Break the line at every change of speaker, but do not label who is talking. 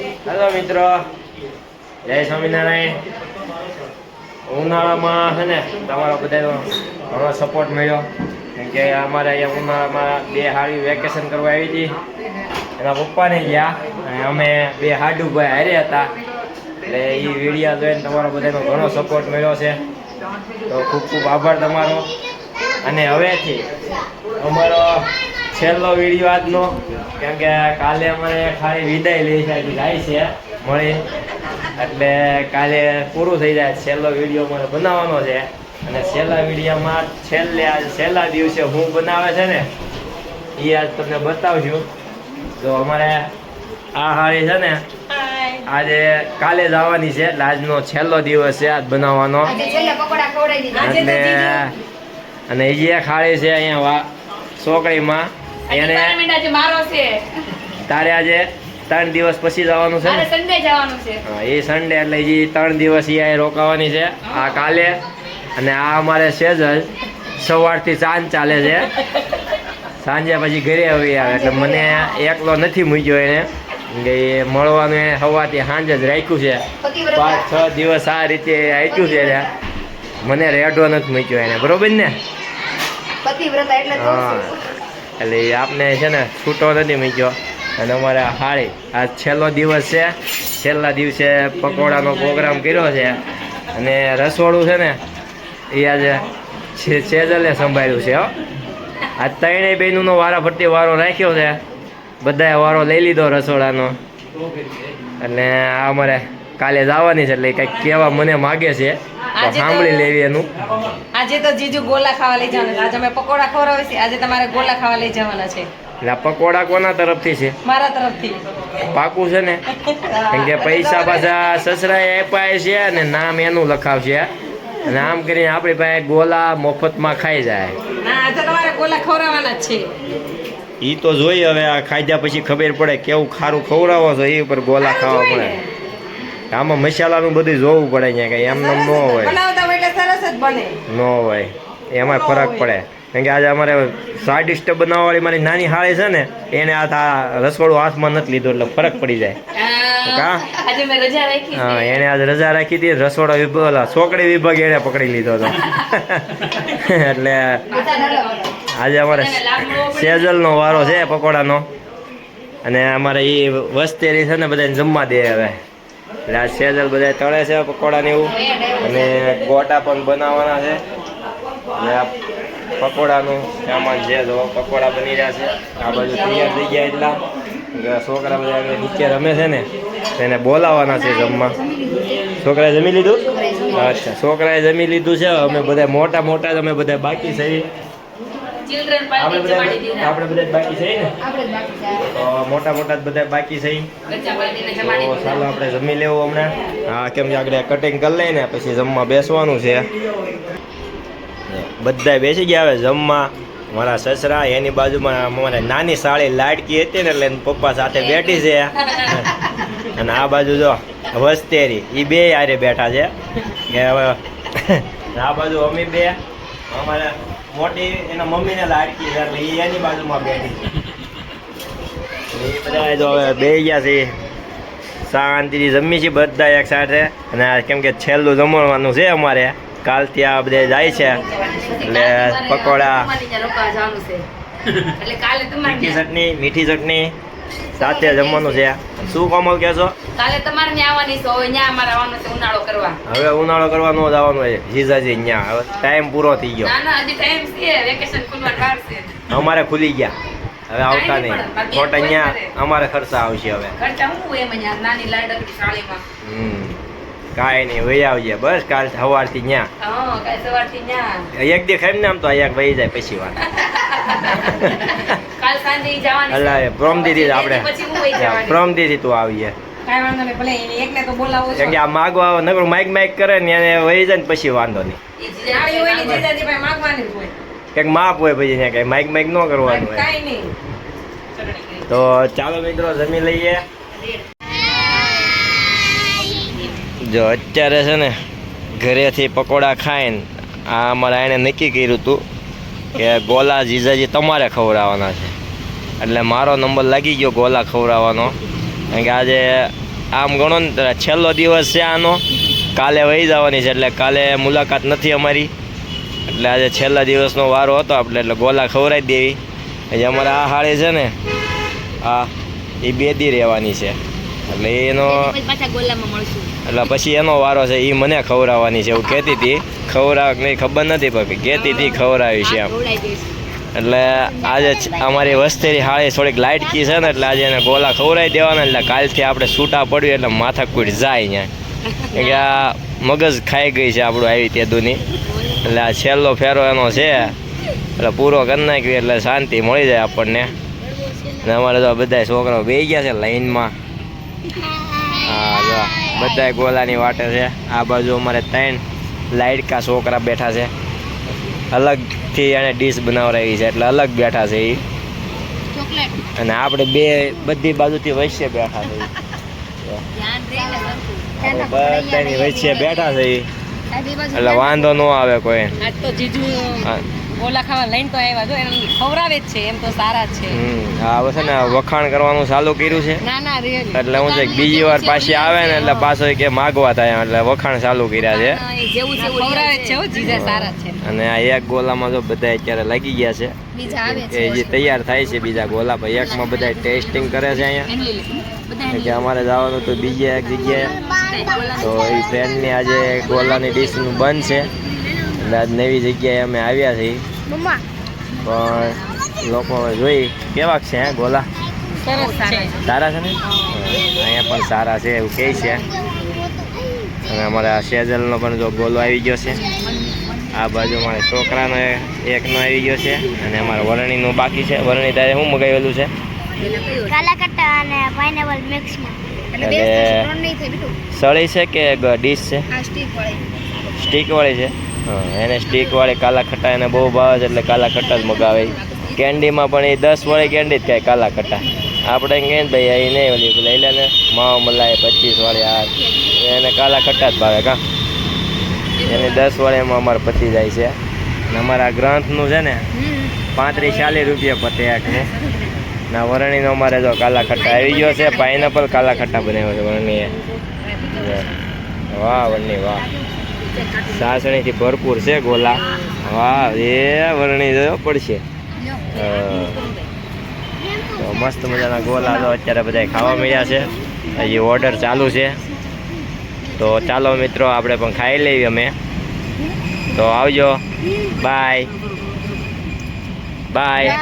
Hello મિત્રો. જય સ્વામિનારાયણ. ઉનાળામાં છે ને તમારો બધાનો ઘણો સપોર્ટ મળ્યો. કેમ કે અમારે અહીંયા ઉનાળામાં બે હાડી વેકેશન કરવા આવી હતી. એના પપ્પાને ગયા અને અમે બે હાડુભાઈ હાર્યા હતા. એટલે એ વીડિયો જોઈને તમારો બધાનો ઘણો સપોર્ટ મળ્યો છે. તો ખૂબ ખૂબ આભાર તમારો. અને હવેથી અમારો છેલ્લો વીડિયો આજનો કેમ કે કાલે અમારે ખાલી વિદાય લઈ જાય જાય છે મળી. એટલે કાલે પૂરું થઈ જાય છેલ્લો વીડિયો મને બનાવવાનો છે. અને છેલ્લા વિડીયોમાં છેલ્લે આજ છેલ્લા દિવસે હું બનાવે છે ને એ આજ તમને બતાવશું તો અમારે આ હારી છે ને આજે કાલે જવાની છે એટલે આજનો છેલ્લો દિવસ છે આજ બનાવવાનો. એટલે અને એ જે ખાડી છે અહીંયા
છોકરીમાં
એને
મારો છે.
તારે આજે ત્રણ દિવસ પછી જવાનું છે
સન્ડે જવાનું છે.
હા, એ સન્ડે એટલે એ ત્રણ દિવસ એ અહીં રોકાવાની છે. આ કાલે અને આ અમારે સેજલ સવારથી સાંજ ચાલે છે. સાંજે પછી ઘરે આવી આવે. એટલે મને એકલો નથી મૂક્યો એને. કે એ મળવાનું એને સવારથી સાંજે જ રાખ્યું છે. પાંચ છ દિવસ આ રીતે આવ્યું છે. મને રેડો નથી મૂક્યો એને. બરોબર ને?
પતિવ્રતા એટલે
હા. એટલે આપને છે ને છૂટો નથી મૂક્યો. અને અમારે હાળી, આ છેલ્લો દિવસ છે. છેલ્લા દિવસે પકોડાનો પ્રોગ્રામ કર્યો છે. અને રસોડું છે ને, એ આજે સેજલે સંભાળ્યું છે, હો. આ ત્રણેય બહેનોનો વારા ફરતી વારો રાખ્યો છે. બધાએ વારો લઈ લીધો રસોડાનો. અને આ અમારે કાલે જવાની છે એટલે કંઈક કહેવા મને માગે છે. સાંભળી લેવી એનું.
આજે તો જીજુ ગોલા ખાવા લઈ જવાના છે. આજે અમે પકોડા ખવડાવી છે આજે તમારે ગોલા ખાવા લઈ જવાના છે.
એટલે પકોડા કોના તરફથી છે?
મારા તરફથી.
પાકું છે ને? કેમ કે પૈસા પાછા સસરાએ આપ્યા છે અને નામ એનું લખાવશે. અને આમ કરીને આપણી પાસે ગોલા મફતમાં ખાઈ જાય.
ના આજે તમારે ગોલા ખવડાવવાના છે.
એ તો જોઈ હવે આ ખાધા પછી ખબર પડે કેવું ખારું ખવડાવો છો એ ઉપર ગોલા ખાવા પડે આમાં મસાલાનું બધું જોવું પડે ત્યાં કઈ એમ ન હોય.
બનાવતા હોય એટલે સરસ જ બને.
ન હોય. એમાં ફરક પડે. કારણ કે આજે અમારે સ્વાદિષ્ટ બનાવવાવાળી મારી નાની હાળી છે ને એને આ રસોડું હાથમાં નથી લીધું એટલે ફરક પડી જાય. કા?
આજે મેં રજા રાખી
હા એને આજે રજા રાખી હતી રસોડા વિભાગ છોકરી વિભાગ એને પકડી લીધો હતો. એટલે આજે અમારે સેજલનો વારો છે પકોડાનો. અને અમારે એ વસ્તેરી છે ને બધાને જમવા દે હવે. એટલે આ સેજલ બધા તળે છે પકોડા ને એવું. અને ગોટા પણ બનાવવાના છે. અને આ પકોડાનું સામાન છે તો પકોડા બની રહ્યા છે. આ બાજુ તૈયાર થઈ ગયા એટલા. છોકરા બધા નીચે રમે છે ને એને બોલાવવાના છે જમવા. છોકરાએ જમી લીધું? અચ્છા છોકરાએ જમી લીધું છે. અમે બધા મોટા મોટા જ અમે બધા બાકી છે.
ચિલ્ડ્રન
આપણે
પાર્ટી જમાડી
બધા
દીધા.
આપણે બધા જ બાકી છે ને?
આપણે બાકી છે.
તો મોટા મોટા જ બધા બાકી છે.
બચ્ચા પાર્ટીને
તો
દીધા.
ચાલો આપણે જમી લેવું હમણાં. હા કેમ કે આગળ કટિંગ કરી લઈને પછી જમવા બેસવાનું છે. બધા બેસી ગયા હવે જમવા. મારા સસરા એની બાજુમાં અમારે નાની સાળી લાડકી હતી ને એટલે એના પપ્પા સાથે બેઠી છે. અને આ બાજુ જો વસ્તેરી એ બે હારે બેઠા છે. કે હવે આ બાજુ અમે બે અમારે મોટી એના મમ્મીને લાડકી છે એટલે એની બાજુમાં બેઠી છે. બધા જો હવે બે ગયા છે. શાંતિથી જમી છીએ બધા એક સાથે. અને આ કેમ કે છેલ્લું જમવાનું છે અમારે. કાલથી આ બધા જાય છે. એટલે પકોડા.
તમારી ત્યાં રોકાવા જવાનું છે. એટલે કાલે તમારે
મીઠી
ત્યાં-
ચટણી મીઠી ચટણી. સાથે જમવાનું છે. શું કોમલ કહેશો?
કાલે તમારે ત્યાં આવવાની છે હવે ત્યાં અમારે આવવાનું છે ઉનાળો કરવા.
હવે ઉનાળો કરવાનો જવાનું છે જીજાજી અહીંયા. હવે ટાઈમ પૂરો થઈ ગયો.
ના ના હજી ટાઈમ છે વેકેશન ખુલવા વાર છે.
અમારે ખુલી ગયા. હવે આવતા નહીં. ખોટા અહીંયા અમારે ખર્ચા આવશે હવે.
ખર્ચા હું એમ અહીંયા નાની લાડકડી શાળીમાં.
હમ. કાંઈ નહીં વહી આવજે. બસ કાલ સવારથી ત્યાં.
હા કાલે સવારથી ત્યાં.
એક દી ખાઈને આમ તો અહીંયા વહી જાય પછી વાત
કાલ સાંજે જવાની છે.
પ્રોમ દીધી આપણે. પ્રોમ દીધી તું આવીએ
તો
કેમ કે આ માગવા આવે નકરું માઇક માઇક કરે ને એને વહી જાય ને પછી વાંધો નહીં.
ને
કંઈક માપ હોય પછી ત્યાં કઈ માઇક માઇક ન કરવાનું હોય. તો ચાલો મિત્રો જમી લઈએ. જો અત્યારે છે ને ઘરેથી પકોડા ખાઈને આ અમારા એને નક્કી કર્યું હતું કે ગોલા જીજાજી તમારે ખવડાવવાના છે. એટલે મારો નંબર લાગી ગયો ગોલા ખવડાવવાનો. કારણ કે આજે આમ ગણો ને છેલ્લો દિવસ છે આનો. કાલે વહી જવાની છે એટલે કાલે મુલાકાત નથી અમારી. એટલે આજે છેલ્લા દિવસનો વારો હતો આપણે એટલે ગોલા ખવડાવી દેવી. હજી અમારે આ હાળી છે ને આ એ બેદી રહેવાની છે. એટલે એનો એટલે પછી એનો વારો છે એ મને ખવડાવવાની છે એવું કહેતી હતી. ખવડાવ નહીં, ખબર નથી પણ કહેતી હતી ખવડાવી છે એમ એટલે આજે અમારી વસ્તીની હાળી થોડીક લાઇટ કી છે ને, એટલે આજે એને ગોલા ખવડાવી દેવાના, એટલે કાલથી આપણે છૂટા પડ્યું એટલે માથાકૂટ જાય ત્યાં કે આ મગજ ખાઈ ગઈ છે આપણું આવી તેદુની એટલે આ છેલ્લો ફેરો એનો છે. એટલે પૂરો કરી નાખ્યો, એટલે શાંતિ મળી જાય આપણને. અને અમારે તો બધા છોકરાઓ બે ગયા છે લાઈનમાં. હા, જો બધા ગોલાની વાટે છે. આ બાજુ અમારે ત્રણ લાઇટકા છોકરા બેઠા છે. અલગથી એને ડીશ બનાવડાવી છે એટલે અલગ બેઠા છે એ અને આપણે બે બધી બાજુથી વચ્ચે બેઠા છે બધાની વચ્ચે બેઠા છે એટલે વાંધો ન આવે કોઈ. હા.
ખાવા લઈને તો આવ્યા જો એને ખવડાવે જ છે એમ તો સારા છે.
હા હવે છે ને વખાણ કરવાનું ચાલુ કર્યું છે.
ના ના રિયલી
એટલે હું છે બીજી વાર પાછી આવે ને એટલે પાછો કે માગવા થાય એટલે વખાણ ચાલુ કર્યા છે.
જેવું છે એવું
છે. હો જીજા સારા છે.
અને આ એક ગોલામાં જો બધા અત્યારે લાગી ગયા છે.
બીજા આવે
જે તૈયાર થાય છે બીજા ગોલા ભાઈ એકમાં બધા ટેસ્ટિંગ કરે છે અહીંયા. કે અમારે જવાનું તો બીજે એક જગ્યાએ. તો એ ફ્રેન્ડની આજે ગોલાની ડીશનું બંધ છે. એટલે આજ નવી જગ્યાએ અમે આવ્યા છીએ. પણ લોકો હવે જોઈ કેવા છે હે ગોલા?
સરસ છે.
સારા છે ને? અહીંયા પણ સારા છે એવું કહે છે. અને અમારા સેજલનો પણ જો ગોલો આવી ગયો છે. આ બાજુ મારા છોકરાનો એકનો આવી ગયો છે અને અમારા વરણીનું બાકી છે. વરણી તારે શું મગાવેલું છે? સળી છે કે ડીશ છે?
સ્ટીક વાળી
છે. એને સ્ટીક વાળી કાલા ખટ્ટા એને બહુ ભાવે છે એટલે કાલા ખટ્ટા જ મગાવે. કેન્ડીમાં પણ એ દસ વાળી કેન્ડી જ ખાય કાલા ખટ્ટા આપણે કહે ને ભાઈ એ નહીં ઓલી લઈ લે ને, માવ મલાઈ, પચીસ વાળી આ. એને કાલા ખટ્ટા જ ભાવે, કા? એની દસ વાળીમાં અમારે પતી જાય છે. અને અમારા ગ્રંથનું છે ને, પાંત્રીસ ચાલીસ રૂપિયા પતે એકનું ના વરણીનો અમારે જો કાલા ખટ્ટા આવી ગયો છે પાઇનેપલ કાલા ખટ્ટા બનાવ્યો છે વરણીએ. વાહ, વરણી, વાહ. સાસણીથી ભરપૂર છે ગોલા. વાહ એ વરણી પડશે. તો મસ્ત મજાના ગોલા તો અત્યારે બધા ખાવા મળ્યા છે. હજી ઓર્ડર ચાલુ છે. તો ચાલો મિત્રો આપણે પણ ખાઈ લઈએ અમે. તો આવજો. Bye
bye